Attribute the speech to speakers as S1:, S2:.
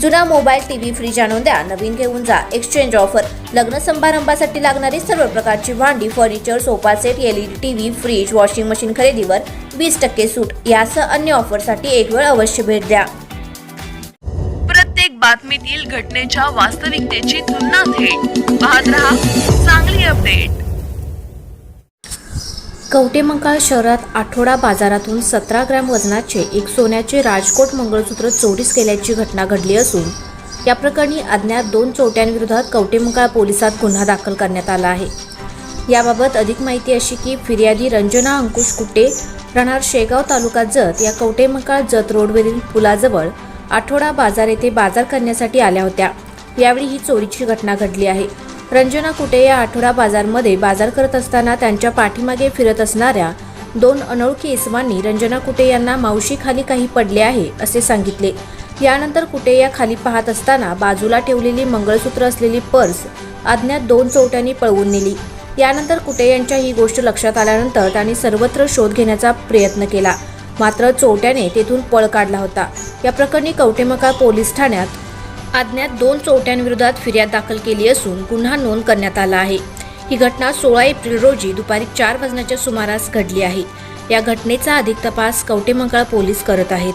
S1: जुना mobile TV fridge आणून द्या. नवीन घेऊन जा. एक्सचेंज ऑफर लग्न समारंभासाठी लागणारी सर्व प्रकारची भांडी furniture sofa set LED TV fridge washing machine खरेदीवर वीस टक्के सूट. यासह अन्य ऑफरसाठी एक वेळ अवश्य भेट द्या.
S2: प्रत्येक बातमीतील घटनेच्या वास्तविकतेची तुलना थेट पाहत रहा चांगली अपडेट
S1: कवटेमंकाळ शहरात आठवडा बाजारातून सतरा ग्रॅम वजनाचे एक सोन्याचे राजकोट मंगळसूत्र चोरीस केल्याची घटना घडली असून या प्रकरणी अज्ञात दोन चोरट्यांविरोधात कवटेमंकाळ पोलिसात गुन्हा दाखल करण्यात आला आहे. याबाबत अधिक माहिती अशी की फिर्यादी रंजना अंकुश कुटे राहणार शेगाव तालुका जत या कवटेमंकाळ जत रोडवरील पुलाजवळ आठवडा बाजार येथे बाजार करण्यासाठी आल्या होत्या. यावेळी ही चोरीची घटना घडली आहे. रंजना कुटे या आठवडा बाजारमध्ये बाजार करत असताना त्यांच्या पाठीमागे फिरत असणाऱ्या दोन अनोळखी इसमांनी रंजना कुटे यांना मावशी खाली काही पडले आहे असे सांगितले. यानंतर कुटे या खाली पाहत असताना बाजूला ठेवलेली मंगळसूत्र असलेली पर्स अज्ञात दोन चोरट्यांनी पळवून नेली. यानंतर कुटे यांच्या ही गोष्ट लक्षात आल्यानंतर त्यांनी सर्वत्र शोध घेण्याचा प्रयत्न केला. मात्र चोरट्याने तेथून पळ काढला होता. या प्रकरणी कवटेमकाळ पोलीस ठाण्यात अज्ञात दोन चोरट्यांविरोधात फिर्याद दाखल केली असून गुन्हा नोंद करण्यात आला आहे. ही घटना सोळा एप्रिल रोजी दुपारी चार वाजण्याच्या सुमारास घडली आहे. या घटनेचा अधिक तपास कवटेमंकाळ पोलीस करत आहेत.